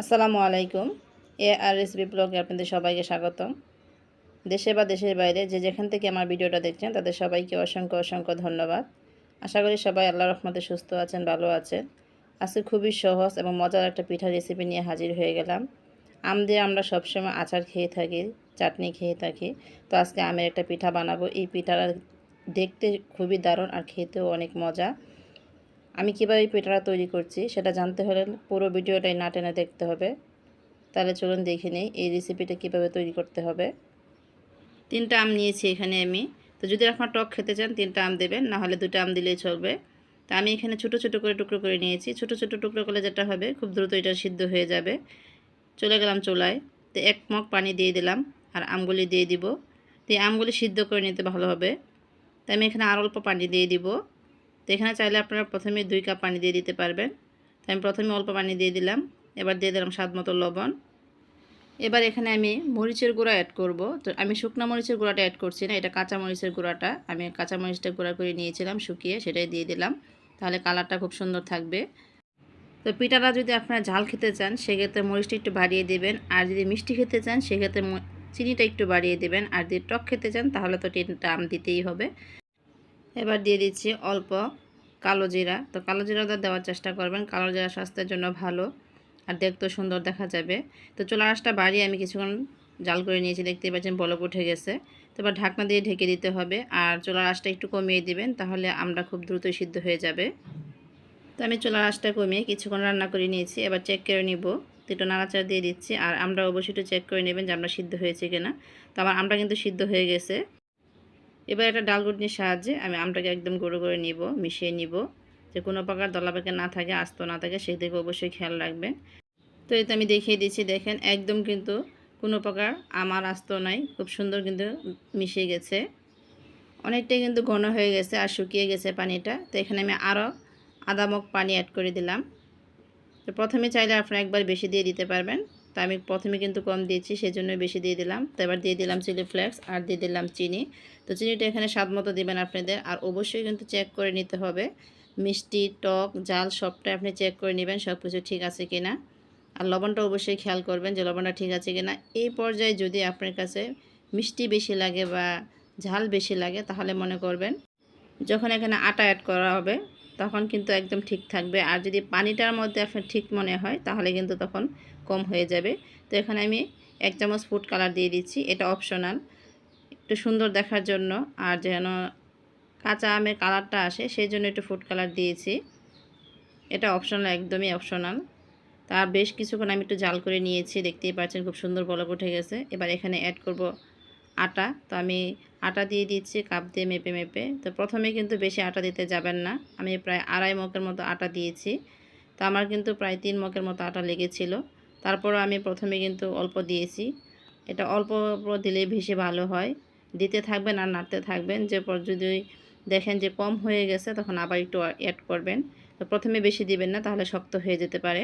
আসসালামু আলাইকুম। এ আর রেসিপি ব্লগে আপনাদের সবাইকে স্বাগতম। দেশে বা দেশের বাইরে যে যেখান থেকে আমার ভিডিওটা দেখছেন, তাদের সবাইকে অসংখ্য অসংখ্য ধন্যবাদ। আশা করি সবাই আল্লাহ রহমতে সুস্থ আছেন, ভালো আছেন। আজকে খুবই সহজ এবং মজার একটা পিঠা রেসিপি নিয়ে হাজির হয়ে গেলাম। আম দিয়ে আমরা সবসময় আচার খেয়ে থাকি, চাটনি খেয়ে থাকি। তো আজকে আমের একটা পিঠা বানাবো। এই পিঠাটা দেখতে খুবই দারুণ আর খেতেও অনেক মজা। আমি কীভাবে পিঠাটা তৈরি করছি সেটা জানতে হলে পুরো ভিডিওটাই না টেনে দেখতে হবে। তাহলে চলুন দেখে নিই এই রেসিপিটা কীভাবে তৈরি করতে হবে। তিনটা আম নিয়েছি এখানে আমি। তো যদি আপনার টক খেতে চান, তিনটা আম দেবেন, না হলে দুটো আম দিলেই চলবে। তা আমি এখানে ছোট ছোট করে টুকরো করে নিয়েছি। ছোট ছোট টুকরো করলে যেটা হবে, খুব দ্রুত এটা সিদ্ধ হয়ে যাবে। চলে গেলাম চুলায়। তো এক মগ পানি দিয়ে দিলাম আর আমগুলি দিয়ে দিব। তো আমগুলি সিদ্ধ করে নিতে ভালো হবে। তো আমি এখানে আর অল্প পানি দিয়ে দিব। তো এখানে চাইলে আপনারা প্রথমে দুই কাপ পানি দিয়ে দিতে পারবেন। তো আমি প্রথমে অল্প পানি দিয়ে দিলাম, এবার দিয়ে দিলাম স্বাদ মতো লবণ। এবার এখানে আমি মরিচের গুঁড়া অ্যাড করব। তো আমি শুকনো মরিচের গুঁড়াটা অ্যাড করছি না, এটা কাঁচা মরিচের গুঁড়াটা। আমি কাঁচা মরিচটা গুঁড়া করে নিয়েছিলাম, শুকিয়ে সেটাই দিয়ে দিলাম। তাহলে কালারটা খুব সুন্দর থাকবে। তো পিঠাটা যদি আপনারা ঝাল খেতে চান, সেক্ষেত্রে মরিচটা একটু বাড়িয়ে দেবেন। আর যদি মিষ্টি খেতে চান, সেক্ষেত্রে চিনিটা একটু বাড়িয়ে দেবেন। আর যদি টক খেতে চান, তাহলে তো তিনটা আম দিতেই হবে। এবার দিয়ে দিচ্ছি অল্প কালো জিরা। তো কালো জিরাটা দেওয়ার চেষ্টা করবেন। কালো জিরা স্বাস্থ্যের জন্য ভালো আর দেখতেও সুন্দর দেখা যাবে। তো চোলা আঁশটা বাড়িয়ে আমি কিছুক্ষণ জাল করে নিয়েছি। দেখতেই পাচ্ছেন বলক উঠে গেছে। তো এবার ঢাকনা দিয়ে ঢেকে দিতে হবে। আর চোলার আঁশটা একটু কমিয়ে দিবেন তাহলে আমরা খুব দ্রুতই সিদ্ধ হয়ে যাবে। তো আমি চোলার আঁশটা কমিয়ে কিছুক্ষণ রান্না করে নিয়েছি। এবার চেক করে নিব। একটু নাড়াচাড়া দিয়ে দিচ্ছি। আর আমরা অবশ্যই একটু চেক করে নেবেন যে আমরা সিদ্ধ হয়েছে কিনা। তো আমার আমরা কিন্তু সিদ্ধ হয়ে গেছে। এবার একটা ডাল ঘুটনির সাহায্যে আমি আমটাকে একদম গুঁড়ো করে নিব, মিশিয়ে নিব। যে কোনো প্রকার দলাপাকে না থাকে, আস্ত না থাকে সেদিকে অবশ্যই খেয়াল রাখবেন। তো এতে আমি দেখিয়ে দিচ্ছি, দেখেন একদম কিন্তু কোনো প্রকার আমার আস্ত নাই, খুব সুন্দর কিন্তু মিশে গেছে। অনেকটাই কিন্তু ঘন হয়ে গেছে আর শুকিয়ে গেছে পানিটা। তো এখানে আমি আরও আদামক পানি অ্যাড করে দিলাম। তো প্রথমে চাইলে আপনারা একবার বেশি দিয়ে দিতে পারবেন। তো আমি প্রথমে কিন্তু কম দিয়েছি সেই জন্য বেশি দিয়ে দিলাম। তো এবার দিয়ে দিলাম চিলি ফ্লেক্স আর দিয়ে দিলাম চিনি। তো চিনিটা এখানে স্বাদ মতো দেবেন আপনাদের। আর অবশ্যই কিন্তু চেক করে নিতে হবে। মিষ্টি, টক, জাল সবটাই আপনি চেক করে নেবেন সব কিছু ঠিক আছে কি না আর লবণটা অবশ্যই খেয়াল করবেন যে লবণটা ঠিক আছে কি না এই পর্যায়ে যদি আপনার কাছে মিষ্টি বেশি লাগে বা ঝাল বেশি লাগে, তাহলে মনে করবেন যখন এখানে আটা অ্যাড করা হবে তখন কিন্তু একদম ঠিক থাকবে। আর যদি পানিটার মধ্যে আপনার ঠিক মনে হয়, তাহলে কিন্তু তখন কম হয়ে যাবে। তো এখানে আমি এক চামচ ফুড কালার দিয়ে দিচ্ছি। এটা অপশনাল। একটু সুন্দর দেখার জন্য। আর যেন কাঁচা আমের কালারটা আসে, সেই জন্য একটু ফুড কালার দিয়েছি। এটা অপশনাল, একদমই অপশনাল। তা বেশ কিছুক্ষণ আমি একটু জাল করে নিয়েছি। দেখতেই পাচ্ছেন, খুব সুন্দর বলক উঠে গেছে। এবার এখানে অ্যাড করব আটা। তো আমি আটা দিয়ে দিচ্ছি, কাপ দিয়ে মেপে মেপে। তো প্রথমে কিন্তু বেশি আটা দিতে যাবেন না। আমি প্রায় আড়াই মকের মতো আটা দিয়েছি। তো আমার কিন্তু প্রায় তিন মকের মতো আটা লেগেছিল। তারপরও আমি প্রথমে কিন্তু অল্প দিয়েছি। এটা অল্প অল্প দিলেই বেশি ভালো হয়। দিতে থাকবেন আর নাড়তে থাকবেন। যে পর যদি দেখেন যে কম হয়ে গেছে, তখন আবার একটু অ্যাড করবেন। তো প্রথমে বেশি দিবেন না, তাহলে শক্ত হয়ে যেতে পারে।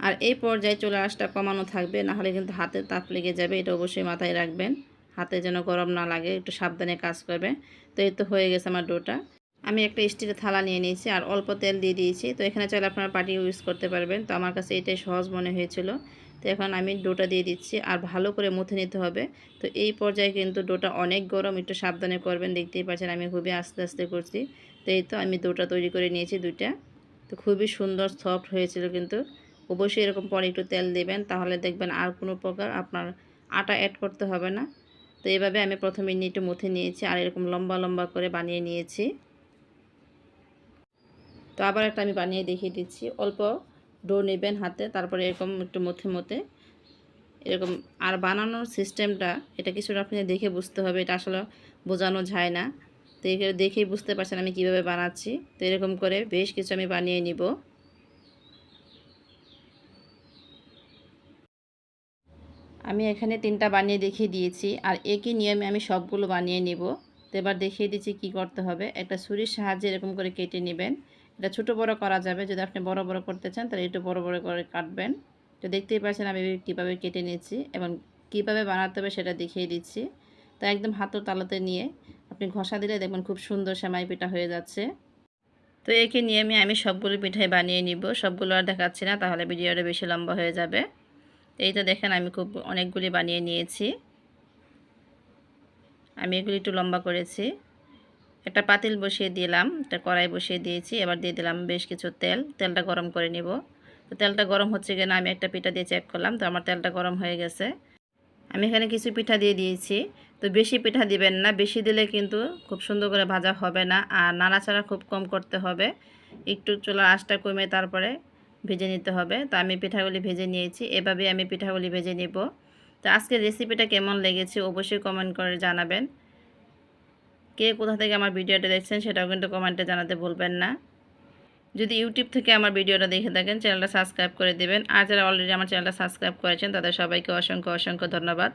আর এই পর্যায়ে চলে আসটা কমানো থাকবে, নাহলে কিন্তু হাতে তাপ লেগে যাবে। এটা অবশ্যই মাথায় রাখবেন। হাতে যেন গরম না লাগে, একটু সাবধানে কাজ করবে। তো এই তো হয়ে গেছে আমার ডোটা। আমি একটা স্টিলের থালা নিয়ে নিয়েছি আর অল্প তেল দিয়ে দিয়েছি। তো এখানে চাইলে আপনারা পাটি ইউজ করতে পারবেন। তো আমার কাছে এটাই সহজ মনে হয়েছিল। তো এখন আমি ডোটা দিয়ে দিচ্ছি আর ভালো করে মুথে নিতে হবে। তো এই পর্যায়ে কিন্তু ডোটা অনেক গরম, একটু সাবধানে করবেন। দেখতেই পাচ্ছেন আমি খুবই আস্তে আস্তে করছি। তো এই তো আমি ডোটা তৈরি করে নিয়েছি দুইটা। তো খুবই সুন্দর, সফট হয়েছিল কিন্তু। অবশ্যই এরকম পরে একটু তেল দেবেন, তাহলে দেখবেন আর কোনো প্রকার আপনার আটা অ্যাড করতে হবে না। তো এইভাবে আমি প্রথমে একটু মুথে নিয়েছি আর এরকম লম্বা লম্বা করে বানিয়ে নিয়েছি। তো আবার একটা আমি বানিয়ে দেখিয়ে দিচ্ছি। অল্প ডো নেবেন হাতে, তারপরে এরকম একটু মথে মতে এরকম আর বানানোর সিস্টেমটা, এটা কিছুটা আপনি দেখে বুঝতে হবে, এটা আসলে বোঝানো যায় না। তো দেখেই বুঝতে পারছেন আমি কীভাবে বানাচ্ছি। তো এরকম করে বেশ কিছু আমি বানিয়ে নিব। আমি এখানে তিনটা বানিয়ে দেখিয়ে দিয়েছি। আর একই নিয়মে আমি সবগুলো বানিয়ে নিব। তো এবার দেখিয়ে দিচ্ছি কি করতে হবে। একটা ছুরির সাহায্যে এরকম করে কেটে নেবেন। এটা ছোট বড় করা যাবে। যদি আপনি বড় বড় করতে চান, তাহলে একটু বড় বড় করে কাটবেন। তো দেখতেই পাচ্ছেন আমি কীভাবে কেটে নিচ্ছি এবং কীভাবে বানাতে হবে সেটা দেখিয়ে দিচ্ছি। তো একদম হাতের তালাতে নিয়ে আপনি ঘষা দিলে দেখবেন খুব সুন্দর সেমাই পিঠা হয়ে যাচ্ছে। তো একে নিয়ে আমি সবগুলো পিঠাই বানিয়ে নিব। সবগুলো আর দেখাচ্ছি না, তাহলে ভিডিওটা বেশি লম্বা হয়ে যাবে। তো এই তো দেখেন আমি খুব অনেকগুলি বানিয়ে নিয়েছি। আমি এগুলি একটু লম্বা করেছি। একটা পাতিল বসিয়ে দিলাম, একটা কড়াই বসিয়ে দিয়েছি, এবার দিয়ে দিলাম বেশ কিছু তেল। তেলটা গরম করে নিব। তো তেলটা গরম হচ্ছে কিনা আমি একটা পিঠা দিয়ে চেক করলাম, তো আমার তেলটা গরম হয়ে গেছে। আমি এখানে কিছু পিঠা দিয়ে দিয়েছি। তো বেশি পিঠা দিবেন না, বেশি দিলে কিন্তু খুব সুন্দর করে ভাজা হবে না, আর নাড়াচাড়া খুব কম করতে হবে। একটু চুলার আঁচটা কমে তারপরে ভেজে নিতে হবে। তো আমি পিঠাগুলি ভেজে নিয়েছি। এভাবে আমি পিঠাগুলি ভেজে নিব। তো আজকের রেসিপিটা কেমন লেগেছে অবশ্যই কমেন্ট করে জানাবেন। কে কোথা থেকে আমার ভিডিওটা দেখছেন সেটাও কিন্তু কমেন্টে জানাতে ভুলবেন না। যদি ইউটিউব থেকে আমার ভিডিওটা দেখে থাকেন, চ্যানেলটা সাবস্ক্রাইব করে দেবেন। আর যারা অলরেডি আমার চ্যানেলটা সাবস্ক্রাইব করেছেন, তাদের সবাইকে অসংখ্য অসংখ্য ধন্যবাদ।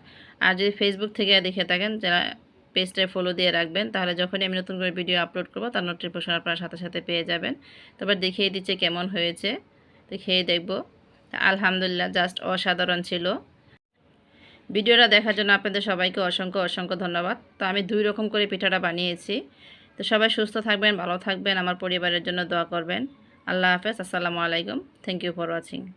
আর যদি ফেসবুক থেকে দেখে থাকেন, যারা পেজটায় ফলো দিয়ে রাখবেন, তাহলে যখনই আমি নতুন করে ভিডিও আপলোড করব, তার নোটিফিকেশন আপনার সাথে সাথে পেয়ে যাবেন। তারপর দেখিয়ে দিচ্ছে কেমন হয়েছে। তো খেয়ে দেখব। আলহামদুলিল্লাহ জাস্ট অসাধারণ ছিল। ভিডিওটা দেখার জন্য আপনাদের সবাইকে অসংখ্য অসংখ্য ধন্যবাদ। তো আমি দুই রকম করে পিঠাটা বানিয়েছি। তো সবাই সুস্থ থাকবেন, ভালো থাকবেন, আমার পরিবারের জন্য দোয়া করবেন। আল্লাহ হাফেজ, আসসালামু আলাইকুম। Thank you for watching